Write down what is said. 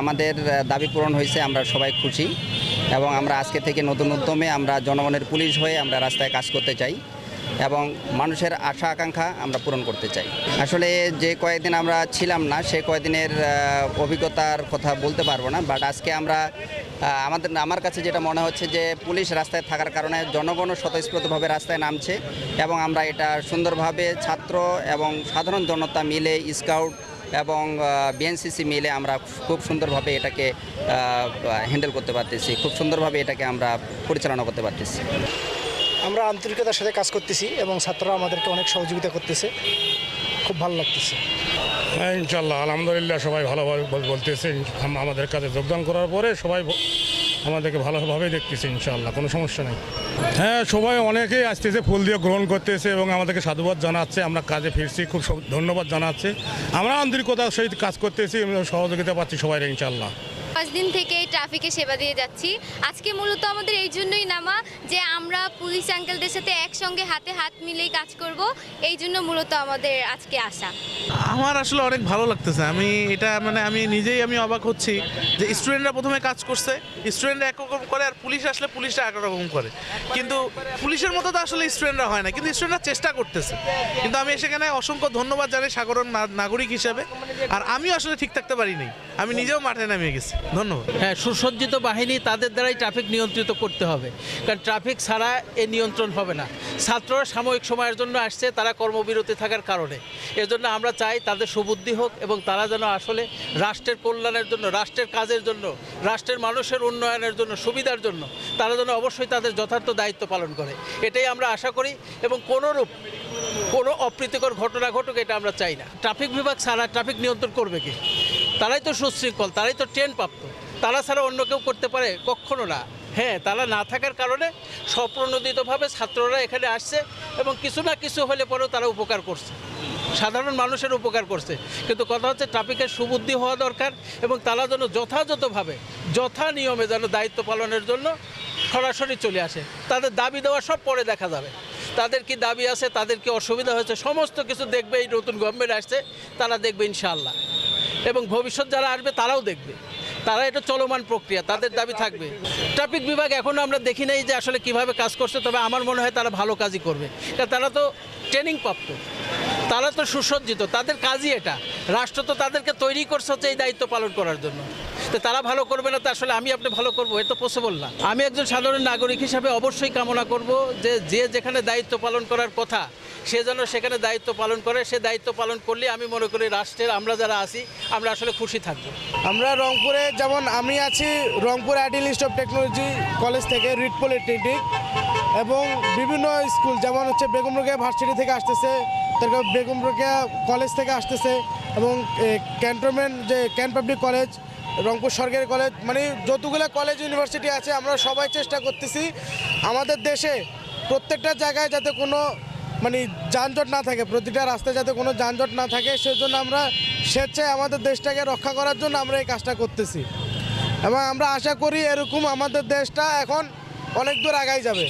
আমাদের দাবি পূরণ হয়েছে, আমরা সবাই খুশি। এবং আমরা আজকে থেকে নতুন উদ্যমে আমরা জনগণের পুলিশ হয়ে আমরা রাস্তায় কাজ করতে চাই। এবং মানুষের আশা আকাঙ্ক্ষা আমরা পূরণ করতে চাই। আসলে যে কয়েকদিন আমরা ছিলাম না, সে কয়েকদিনের অভিজ্ঞতার কথা বলতে পারব না বাট আজকে আমরা আমাদের, আমার কাছে যেটা মনে হচ্ছে যে পুলিশ রাস্তায় থাকার কারণে জনগণও স্বতঃস্ফূর্তভাবে রাস্তায় নামছে এবং আমরা এটা সুন্দরভাবে ছাত্র এবং সাধারণ জনতা মিলে, স্কাউট এবং বিএনসিসি মিলে আমরা খুব সুন্দরভাবে এটাকে হ্যান্ডেল করতে পারতেছি, খুব সুন্দরভাবে এটাকে আমরা পরিচালনা করতে পারতেছি। আমরা আন্তরিকতার সাথে কাজ করতেছি এবং ছাত্ররা আমাদেরকে অনেক সহযোগিতা করতেছে। খুব ভালো লাগতেছে। হ্যাঁ ইনশাল্লাহ, আলহামদুলিল্লাহ সবাই ভালোভাবে বলতেছে। আমাদের কাজে যোগদান করার পরে সবাই আমাদেরকে ভালোভাবে দেখতেছে, ইনশাল্লাহ, কোনো সমস্যা নেই। হ্যাঁ সবাই অনেকেই আসতেছে, ফুল দিয়ে গ্রহণ করতেছে এবং আমাদেরকে সাধুবাদ জানাচ্ছে। আমরা কাজে ফিরছি, খুব ধন্যবাদ জানাচ্ছে। আমরা আন্তরিকতার সহিত কাজ করতেছি, সহযোগিতা পাচ্ছি সবাই ইনশাল্লাহ। পাঁচ দিন থেকে এই ট্রাফিকে সেবা দিয়ে যাচ্ছি। আজকে মূলত আমাদের এই জন্যই নামা যে আমরা পুলিশ আঙ্কেলদের সাথে একসঙ্গে হাতে হাত মিলেই কাজ করব, এই জন্য মূলত আমাদের আজকে আসা। আমার আসলে অনেক ভালো লাগতেছে। আমি এটা মানে আমি নিজেই আমি অবাক হচ্ছি যে স্টুডেন্টরা প্রথমে কাজ করছে স্টুডেন্টরা একরকম করে আর পুলিশ আসলে পুলিশরা একরকম করে। কিন্তু পুলিশের মতো তো আসলে স্টুডেন্টরা হয় না, কিন্তু স্টুডেন্টরা চেষ্টা করতেছে। কিন্তু আমি সেখানে অসংখ্য ধন্যবাদ জানাই সাগরণ নাগরিক হিসেবে। আর আমিও আসলে ঠিক থাকতে পারিনি। আমি নিজেও মাঠে নামিয়ে গেছি। ধন্যবাদ। হ্যাঁ সুসজ্জিত বাহিনী তাদের দ্বারাই ট্রাফিক নিয়ন্ত্রিত করতে হবে। কারণ ট্রাফিক ছাড়া এ নিয়ন্ত্রণ হবে না। ছাত্ররা সাময়িক সময়ের জন্য আসছে, তারা কর্মবিরতি থাকার কারণে। এজন্য আমরা চাই তাদের সুবুদ্ধি হোক এবং তারা যেন আসলে রাষ্ট্রের কল্যাণের জন্য, রাষ্ট্রের কাজের জন্য, রাষ্ট্রের মানুষের উন্নয়নের জন্য, সুবিধার জন্য, তারা যেন অবশ্যই তাদের যথার্থ দায়িত্ব পালন করে। এটাই আমরা আশা করি এবং কোনোরূপ কোনো অপ্রীতিকর ঘটনা ঘটুক, এটা আমরা চাই না। ট্রাফিক বিভাগ ছাড়া ট্রাফিক নিয়ন্ত্রণ করবে কি? তারাই তো সুশৃঙ্খল, তারাই তো ট্রেন প্রাপ্ত তারা ছাড়া অন্য কেউ করতে পারে? কখনো না। হ্যাঁ তারা না থাকার কারণে স্বপ্রণোদিতভাবে ছাত্ররা এখানে আসছে এবং কিছু না কিছু হলে পরেও তারা উপকার করছে। সাধারণ মানুষের উপকার করছে। কিন্তু কথা হচ্ছে ট্রাফিকের সুবুদ্ধি হওয়া দরকার এবং তারা যেন যথাযথভাবে, যথা নিয়মে যেন দায়িত্ব পালনের জন্য সরাসরি চলে আসে। তাদের দাবি দেওয়া সব পরে দেখা যাবে। তাদের কি দাবি আছে, তাদের কি অসুবিধা হয়েছে, সমস্ত কিছু দেখবে এই নতুন গভর্নমেন্ট আসছে, তারা দেখবে ইনশাআল্লাহ। এবং ভবিষ্যৎ যারা আসবে তারাও দেখবে। তারা এটা চলমান প্রক্রিয়া, তাদের দাবি থাকবে। ট্রাফিক বিভাগ এখনও আমরা দেখি নাই যে আসলে কীভাবে কাজ করছে, তবে আমার মনে হয় তারা ভালো কাজই করবে। কারণ তারা তো ট্রেনিং প্রাপ্ত তারা তো সুসজ্জিত, তাদের কাজই এটা। রাষ্ট্র তো তাদেরকে তৈরি করছে হচ্ছে এই দায়িত্ব পালন করার জন্য। তো তারা ভালো করবে না, তো আসলে আমি আপনি ভালো করব এটা পসিবল না। আমি একজন সাধারণ নাগরিক হিসাবে অবশ্যই কামনা করব যে যে যেখানে দায়িত্ব পালন করার কথা, সে যেন সেখানে দায়িত্ব পালন করে, সে দায়িত্ব পালন করলে আমি মনে করি রাষ্ট্রের, আমরা যারা আছি, আমরা আসলে খুশি থাকব। আমরা রংপুরে যেমন আমি আছি, Rangpur Ideal of Technology College থেকে রিট পলিটেকনিক এবং বিভিন্ন স্কুল, যেমন হচ্ছে বেগম রোকেয়া ভার্সিটি থেকে আসতেছে, তারপর বেগম রোকেয়া কলেজ থেকে আসতেছে এবং ক্যান্টনমেন্ট, যে ক্যান পাবলিক কলেজ রংপুর সরকারি কলেজ মানে যতগুলো কলেজ, ইউনিভার্সিটি আছে, আমরা সবাই চেষ্টা করতেছি আমাদের দেশে প্রত্যেকটা জায়গায় যাতে কোনো মানে যানজট না থাকে, প্রতিটা রাস্তায় যাতে কোনো যানজট না থাকে, সেজন্য আমরা স্বেচ্ছায় আমাদের দেশটাকে রক্ষা করার জন্য আমরা এই কাজটা করতেছি। এবং আমরা আশা করি এরকম আমাদের দেশটা এখন অনেক দূর আগাই যাবে।